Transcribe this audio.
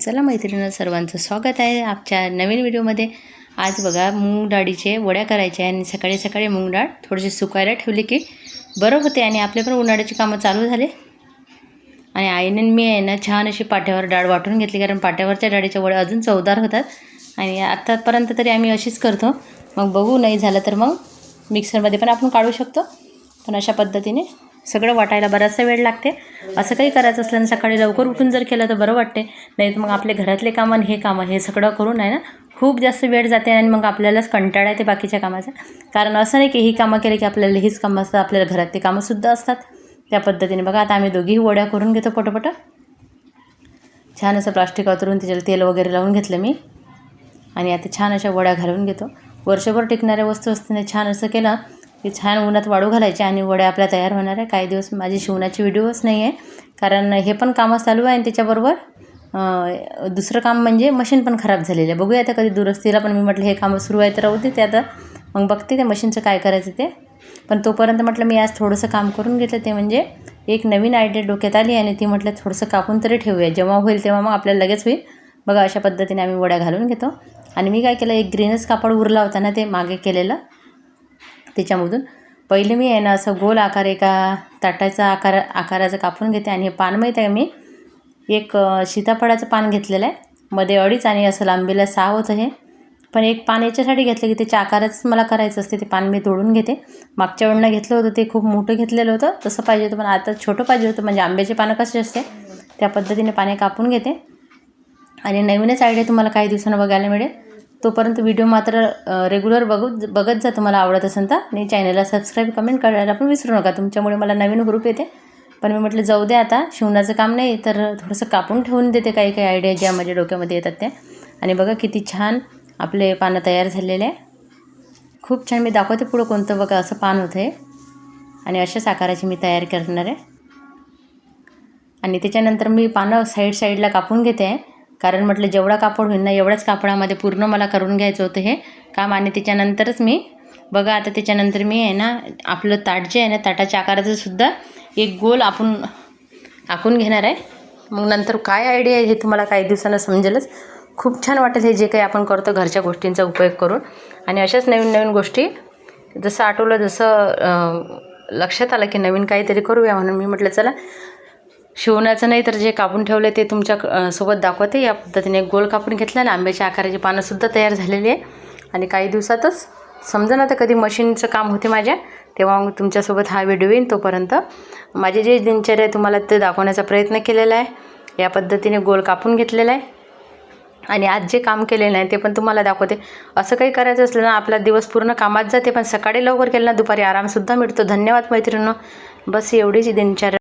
चला मैत्रिणींनो सर्वांचं स्वागत आहे आजच्या नवीन व्हिडिओमध्ये. आज बघा मूग डाळीचे वड्या करायच्या आणि सकाळी सकाळी मूग डाळ थोडीशी सुकायला ठेवली की बरं होते आणि आपले पण उन्हाळ्याची कामं चालू झाले. आणि आईने मी आहे ना छान अशी पाट्यावर डाळ वाटून घेतली कारण पाट्यावरच्या डाळीच्या वड्या अजून चवदार होतात. आणि आत्तापर्यंत तरी आम्ही अशीच करतो. मग बघू नाही झालं तर मग मिक्सरमध्ये पण आपण काढू शकतो. पण अशा पद्धतीने सगळं वाटायला बराचसा वेळ लागते. असं काही करायचं असलं सकाळी लवकर उठून जर केलं तर बरं वाटते. नाही तर मग आपले घरातले कामं आणि हे कामं हे सगळं करून आहे ना खूप जास्त वेळ जाते आणि मग आपल्यालाच कंटाळा येते बाकीच्या कामाचा. कारण असं नाही की ही कामं केली की आपल्याला हीच कामं असतात आपल्याला घरातली कामंसुद्धा असतात. त्या पद्धतीने. बघा आता आम्ही दोघीही वड्या करून घेतो पटपट. छान असं प्लास्टिक वातरून त्याच्याला तेल वगैरे लावून घेतलं मी. आणि आता छान अशा वड्या घालून घेतो. वर्षभर टिकणाऱ्या वस्तू असताना छान असं केलं की छान उन्हात वाळू घालायची आणि वड्या आपल्या तयार होणार आहे. काही दिवस माझी शिवणाची व्हिडिओच नाही आहे कारण हे पण कामं चालू आहे आणि त्याच्याबरोबर दुसरं काम म्हणजे मशीन पण खराब झालेलं आहे. बघूया आता कधी दुरुस्तीला पण मी म्हटलं हे कामं सुरू आहे तर राहू दे ते आता मग बघते ते मशीनचं काय करायचं ते. पण तोपर्यंत म्हटलं मी आज थोडंसं काम करून घेतलं ते म्हणजे एक नवीन आयडिया डोक्यात आली आणि ती म्हटलं थोडंसं कापून तरी ठेवूया. जेव्हा होईल तेव्हा मग आपल्याला लगेच होईल. बघा अशा पद्धतीने आम्ही वड्या घालून घेतो. आणि मी काय केलं एक ग्रीनच कापड उरला होता ना ते मागे केलेलं. त्याच्यामधून पहिले मी आहे ना असं गोल आकार एका ताटाचा आकार आकाराचं कापून घेते आणि हे पान माहीत आहे मी? एक सीताफळाचं पान घेतलेलं आहे. मध्ये अडीच आणि असं लांबीला सहा होतं हे. पण एक पान याच्यासाठी घेतलं की त्याच्या आकाराच मला करायचं असते ते पान मी तोडून घेते. मागच्या वेळेला घेतलं होतं ते खूप मोठं घेतलेलं होतं. तसं पाहिजे होतं पण आता छोटं पाहिजे होतं. म्हणजे आंब्याचे पानं कसे असते त्या पद्धतीने पाने कापून घेते. आणि नवीनच आयडिया तुम्हाला काही दिवसांना बघायला मिळेल. तोपर्यंत व्हिडिओ मात्र रेग्युलर बघू बघत जा तुम्हाला आवडत असेल तर. आणि चॅनलला सबस्क्राईब कमेंट करायला पण विसरू नका. तुमच्यामुळे मला नवीन ग्रुप येते. पण मी म्हटलं जाऊ दे आता. शिवणाचं काम नाही तर थोडंसं कापून ठेवून देते काही काही आयडिया ज्या माझ्या डोक्यामध्ये येतात त्या. आणि बघा किती छान आपले पानं तयार झालेले आहे. खूप छान. मी दाखवते पुढं कोणतं बघा असं पान होतं आहे आणि अशाच आकाराची मी तयार करणार आहे. आणि त्याच्यानंतर मी पानं साईड साईडला कापून घेते. आहे कारण म्हटलं जेवढा कापड होईल ना एवढ्याच कापडामध्ये पूर्ण मला करून घ्यायचं होतं हे काम. आणि त्याच्यानंतरच मी बघा आता त्याच्यानंतर मी आहे ना आपलं ताट जे आहे ना ताटाच्या आकाराचं सुद्धा एक गोल आपण आखून घेणार आहे. मग नंतर काय आयडिया आहे हे तुम्हाला काही दिवसांना समजेलच. खूप छान वाटेल हे जे काही आपण करतो घरच्या गोष्टींचा उपयोग करून. आणि अशाच नवीन नवीन गोष्टी जसं आठवलं जसं लक्षात आलं की नवीन काहीतरी करूया म्हणून मी म्हटलं चला शिवण्याचं नाही तर जे कापून ठेवलं ते तुमच्यासोबत दाखवते. या पद्धतीने गोल कापून घेतला आणि आंब्याच्या आकाराची पानंसुद्धा तयार झालेली आहे. आणि काही दिवसातच समजा ना तर कधी मशीनचं काम होते माझ्या तेव्हा मग तुमच्यासोबत हा व्हिडिओ येईन तोपर्यंत. माझे जे दिनचर्या आहे तुम्हाला ते दाखवण्याचा प्रयत्न केलेला आहे. या पद्धतीने गोल कापून घेतलेला आहे. आणि आज जे काम केलेलं आहे ते पण तुम्हाला दाखवते. असं काही करायचं असलं ना आपला दिवस पूर्ण कामात जाते पण सकाळी लवकर केलं ना दुपारी आरामसुद्धा मिळतो. धन्यवाद मैत्रिणींनो. बस एवढीच दिनचर्या.